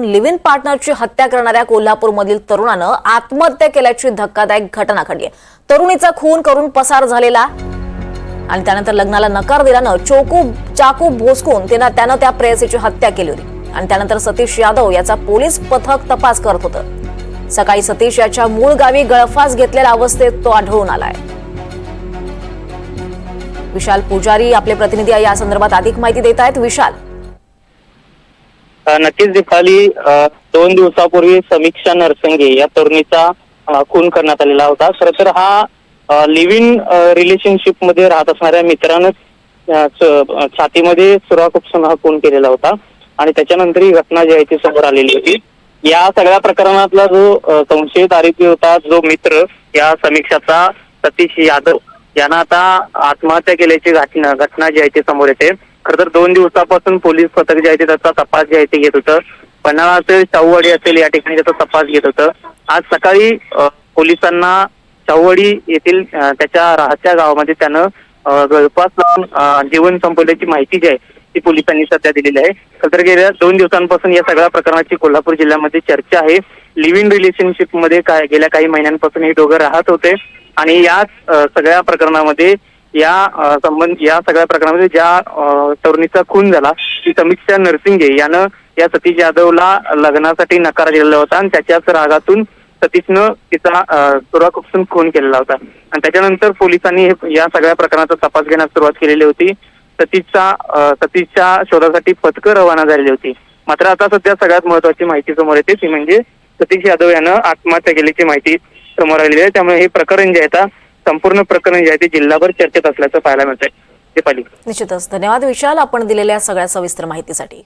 Live in पार्टनरची हत्या करणाऱ्या कोल्हापूरमधील तरुणानं आत्महत्या केल्याची धक्कादायक घटना घडली आहे. तरुणीचा खून करून पसार झालेला आणि त्यानंतर लग्नाला नकार दिल्यानं चोकू चाकू भोसकून त्यानं त्यानं त्या प्रेयसीची हत्या केली होती. आणि त्यानंतर सतीश यादव याचा पोलीस पथक तपास करत होतं. सकाळी सतीश याच्या मूळ गावी गळफास घेतलेल्या अवस्थेत तो आढळून आलाय. विशाल पुजारी आपले प्रतिनिधी या संदर्भात अधिक माहिती देत आहेत. विशाल नक्कीच दीपाली दोन दिवसापूर्वी समीक्षा नरसंगे या तरुणीचा खून करण्यात आलेला होता. खर तर हा लिव्ह इन रिलेशनशिपमध्ये राहत असणाऱ्या मित्रानंच छातीमध्ये सुरा हा खून केलेला होता आणि त्याच्यानंतर ही घटना जी आहे ती समोर आलेली होती. या सगळ्या प्रकरणातला जो संशयित आरोपी होता जो मित्र या समीक्षाचा सतीश यादव यानं आता आत्महत्या केल्याची घटना घटना जी आहे ती समोर येते. खर तर दोन दिवसापासून पोलीस पथक जे आहे ते त्याचा तपास जे आहे ते घेत होतं. पन्हाळा असेल शाहूवाडी असेल या ठिकाणी त्याचा तपास घेत होतं. आज सकाळी पोलिसांना शाहूवाडी येथील त्याच्या राहत्या गावामध्ये त्यानं गळपास लावून जीवन संपवल्याची माहिती जी आहे ती पोलिसांनी सध्या दिलेली आहे. खरंतर गेल्या दोन दिवसांपासून या सगळ्या प्रकरणाची कोल्हापूर जिल्ह्यामध्ये चर्चा आहे. लिव्ह इन रिलेशनशिपमध्ये काय गेल्या काही महिन्यांपासून हे दोघं राहत होते. आणि याच सगळ्या प्रकरणामध्ये या संबंध या सगळ्या प्रकरणामध्ये ज्या तरुणीचा खून झाला ती समीक्षा नरसिंगे यानं या सतीश यादवला लग्नासाठी नकार दिलेला होता आणि त्याच्याच रागातून सतीशनं तिचा तुरा खुपसून खून केलेला होता. आणि त्याच्यानंतर पोलिसांनी या सगळ्या प्रकरणाचा तपास घेण्यास सुरुवात केलेली होती. सतीशचा सतीशच्या शोधासाठी पथकं रवाना झालेली होती. मात्र आता सध्या सगळ्यात महत्वाची माहिती समोर येते ती म्हणजे सतीश यादव यानं आत्महत्या केल्याची माहिती समोर आलेली आहे. त्यामुळे हे प्रकरण जे आहे संपूर्ण प्रकरण जे आहे ते जिल्हाभर चर्चेत असल्याचं पाहायला मिळतंय. दीपाली निश्चितच. धन्यवाद विशाल. आपण दिलेल्या सगळ्या सविस्तर माहितीसाठी.